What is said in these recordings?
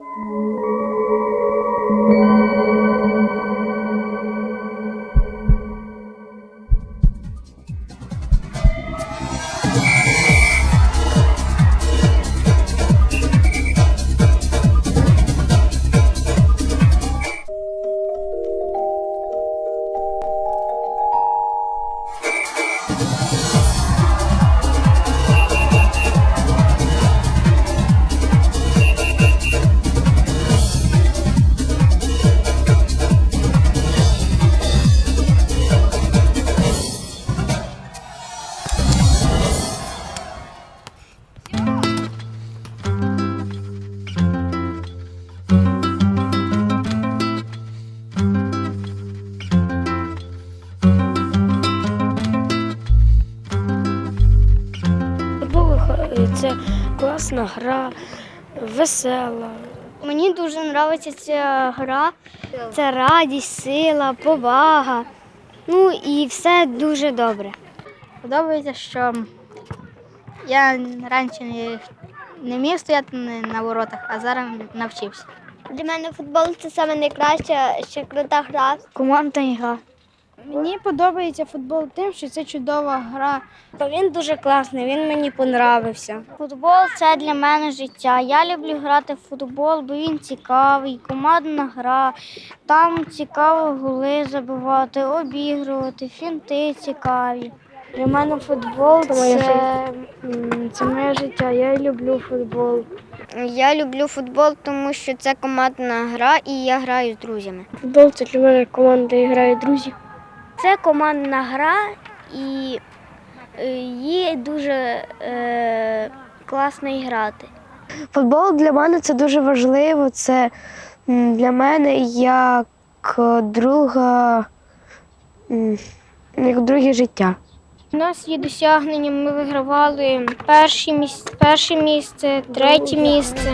Футбол це класна гра, весела. Мені дуже подобається ця гра. Це радість, сила, повага. Ну і все дуже добре. Подобається, що я раніше не, не міг стояти на на воротах, а зараз навчився. Для мене футбол це найкраща, ще крута гра. Командна гра. Мені подобається футбол тим, що це чудова гра. Він дуже класний, він мені понравився. Футбол це для мене життя. Я люблю грати в футбол, бо він цікавий, командна гра. Там цікаво голи забивати, обігрувати, фінти цікаві. Для мене футбол Це це моє життя. Я люблю футбол. Я люблю футбол, тому що це командна гра і я граю з друзями. Футбол це для мене команда і грають друзі. Це командна гра і е, її дуже е, класно грати. Футбол для мене це дуже важливо. Це для мене як друга, як друге життя. У нас є досягнення. Ми вигравали перші місце, перше місце, третє місце.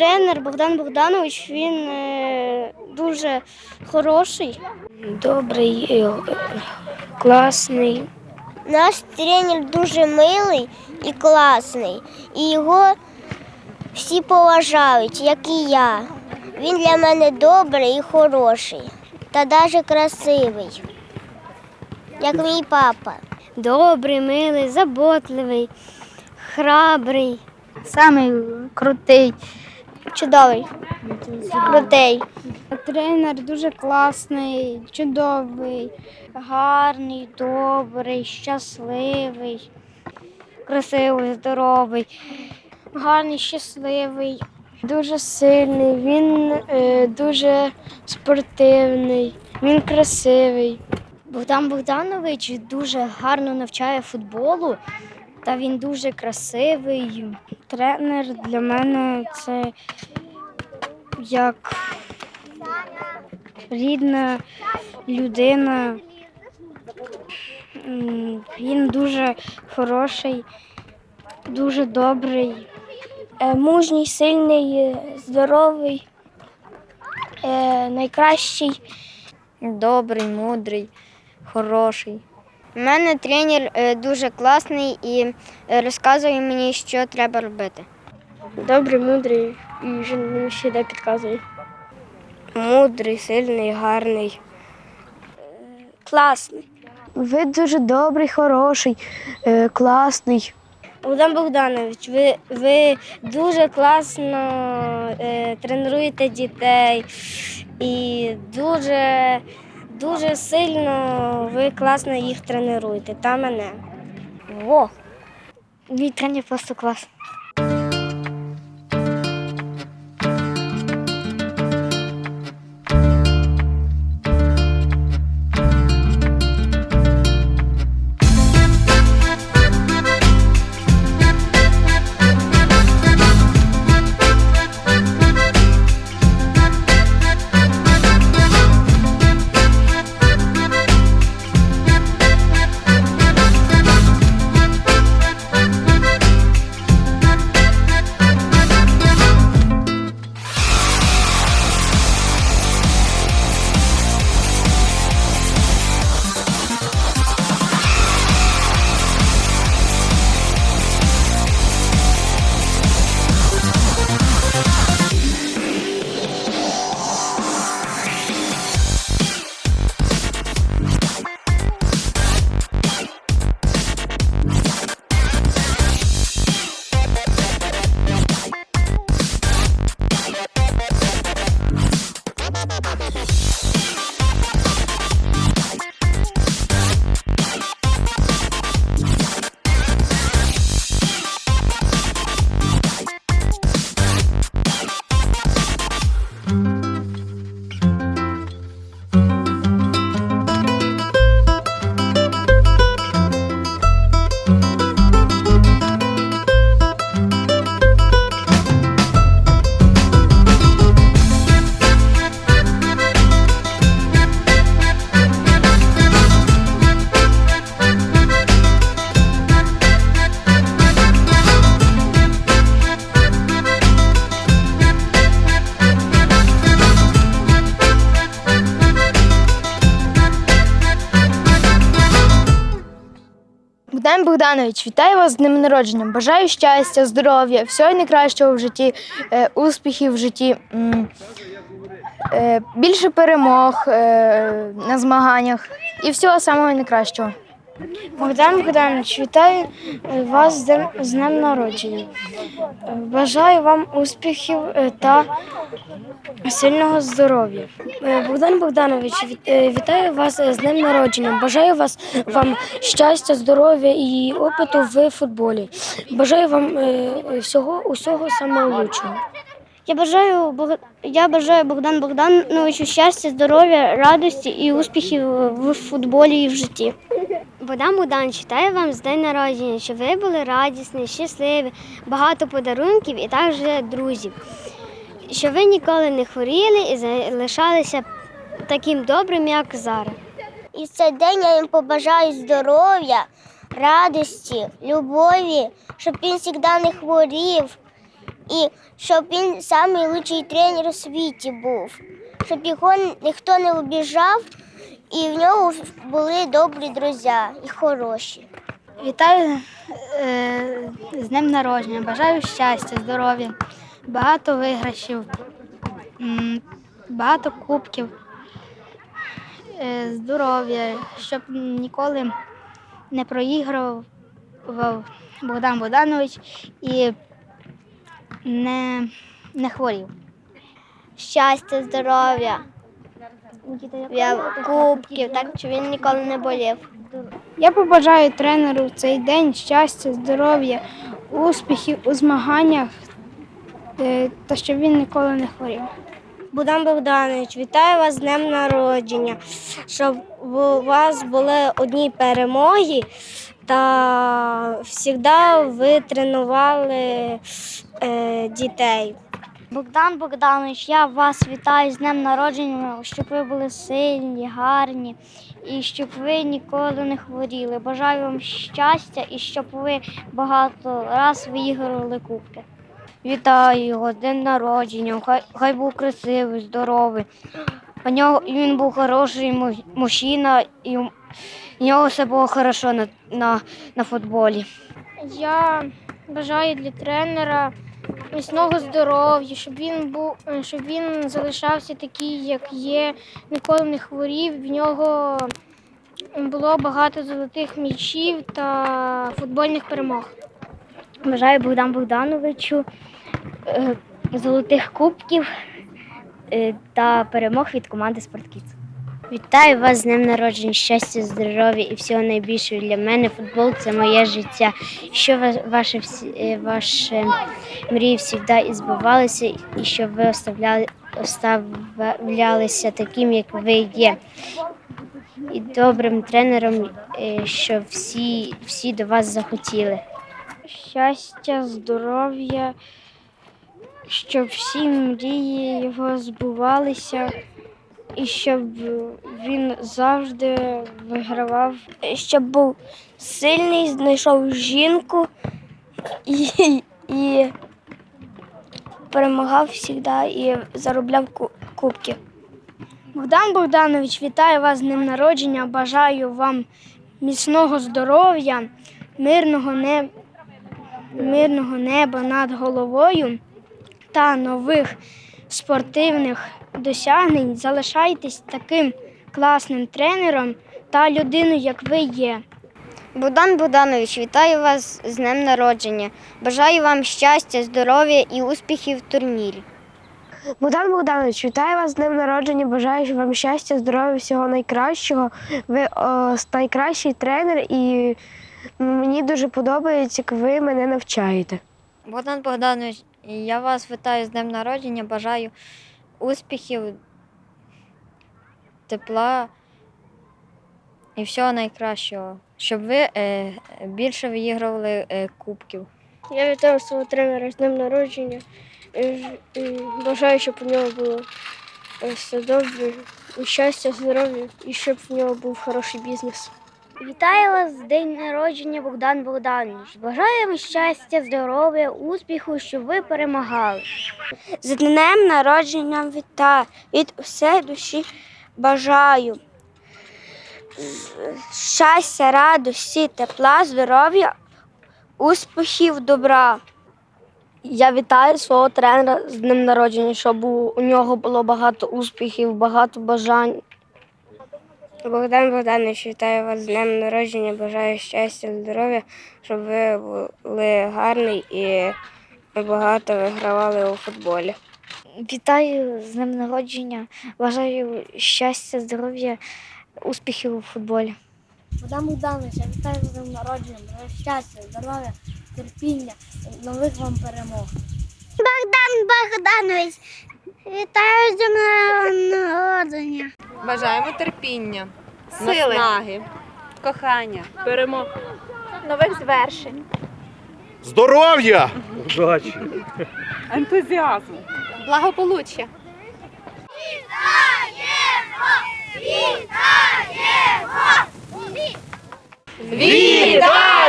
Тренер Богдан Богданович він е, дуже хороший. Добрий, е, класний. Наш тренер дуже милий і класний, і його всі поважають, як і я. Він для мене добрий і хороший, та навіть красивий, як мій папа. Добрий, милий, заботливий, храбрий. Самий крутий, чудовий, крутий. Тренер дуже класний, чудовий, Гарний, добрий, щасливий, красивий, здоровий, гарний, щасливий. дуже сильний, він е, дуже спортивний, він красивий. Богдан Богданович дуже гарно навчає футболу, та він дуже красивий. Тренер для мене це як рідна людина. Він дуже хороший, дуже добрий, е, мужній, сильний, здоровий, е, найкращий. Добрий, мудрий, хороший. У мене тренер е, дуже класний і е, розказує мені, що треба робити. Добрий, мудрий і він мені завжди підказує. Мудрий, сильний, гарний. Класний. Ви дуже добрий, хороший, е, класний. Богдан Богданович, ви, ви дуже класно е, тренуєте дітей і дуже дуже сильно ви класно їх тренуєте та мене. Во! Мій тренер просто клас. Богдан Богданович, вітаю вас з днем народження. Бажаю щастя, здоров'я, всього найкращого в житті, е, успіхів в житті, е, більше перемог е, на змаганнях і всього самого найкращого. Богдан Богданович, вітаю вас з днем, народження. Бажаю вам успіхів е, та сильного здоров'я. Е, Богдан Богданович, е, вітаю вас з днем народження. Бажаю вас вам щастя, здоров'я і опиту в футболі. Бажаю вам всього усього самого лучшого. Я бажаю Бог- я бажаю Богдану Богдановичу щастя, здоров'я, радості і успіхів в футболі і в житті. Богдан Богданович, вітаю вам з день народження, щоб ви були радісні, щасливі, багато подарунків і також друзів. Щоб ви ніколи не хворіли і залишалися таким добрим, як зараз. І в цей день я їм побажаю здоров'я, радості, любові, щоб він завжди не хворів, і щоб він найкращий тренер у світі був, щоб його ніхто не обіжав, і в нього були добрі друзі і хороші. Вітаю е, з днем народження. Бажаю щастя, здоров'я, багато виграшів, багато кубків, е, здоров'я, щоб ніколи не проігрував Богдан Богданович і не, не хворів. Щастя, здоров'я, кубків, так щоб він ніколи не болів. Я побажаю тренеру в цей день щастя, здоров'я, успіхів у змаганнях е, та щоб він ніколи не хворів. Богдан Богданович, вітаю вас з днем народження, щоб у вас були одні перемоги та завжди ви тренували е, дітей. Богдан Богданович, я вас вітаю з днем народження, щоб ви були сильні, гарні і щоб ви ніколи не хворіли. Бажаю вам щастя і щоб ви багато раз виграли кубки. Вітаю його з днем народження, хай, хай був красивий, здоровий. У нього він був хороший мужчина, і у нього все було хорошо на, на, на футболі. Я бажаю для тренера міцного здоров'я, щоб він був, щоб він залишався такий, як є, ніколи не хворів. В нього було багато золотих м'ячів та футбольних перемог. Бажаю Богдану Богдановичу е, золотих кубків та перемог від команди Спорткіц. Вітаю вас з днем народження, щастя, здоров'я і всього найбільшого для мене. Футбол це моє життя. Що ва- ваше всі е, ваші мрії завжди збувалися, і щоб ви оставляли оставлялися таким, як ви є. І добрим тренером, е, щоб всі, всі до вас захотіли. Щастя, здоров'я, щоб всі мрії його збувалися, і щоб він завжди вигравав, щоб був сильний, знайшов жінку і, і перемагав завжди і заробляв кубки. Богдан Богданович, вітаю вас з днем народження. Бажаю вам міцного здоров'я, мирного неба мирного неба над головою та нових спортивних досягнень. Залишайтесь таким класним тренером та людиною, як ви є. Богдан Богданович, вітаю вас з днем народження. Бажаю вам щастя, здоров'я і успіхів в турнірі. Богдан Богданович, вітаю вас з днем народження. Бажаю вам щастя, здоров'я, всього найкращого. Ви о, найкращий тренер, і мені дуже подобається, як ви мене навчаєте. Богдан Богданович, я вас вітаю з днем народження, бажаю успіхів, тепла і всього найкращого, щоб ви е, більше виігрували е, кубків. Я вітаю свого тренера з днем народження. і Бажаю, щоб у нього було е, все добре, і щастя, здоров'я і щоб в нього був хороший бізнес. Вітаю вас з день народження, Богдан Богданович. Бажаю вам щастя, здоров'я, успіху, щоб ви перемагали. З днем народження вітаю від усієї душі бажаю. Щастя, радості, тепла, здоров'я, успіхів, добра. Я вітаю свого тренера з днем народження, щоб у нього було багато успіхів, багато бажань. Богдан Богданович, вітаю вас з днем народження, бажаю щастя, здоров'я, щоб ви були гарний і багато вигравали у футболі. Вітаю з днем народження. Бажаю щастя, здоров'я, успіхів у футболі. Богдан Богданович, я вітаю з днем народження, бажаю щастя, здоров'я, терпіння, нових вам перемог. Богдан Богданович, вітаю з днем народження. Бажаємо терпіння, наснаги, кохання, перемог. Нових звершень. Здоров'я! ентузіазму. Благополуччя. Вітаємо!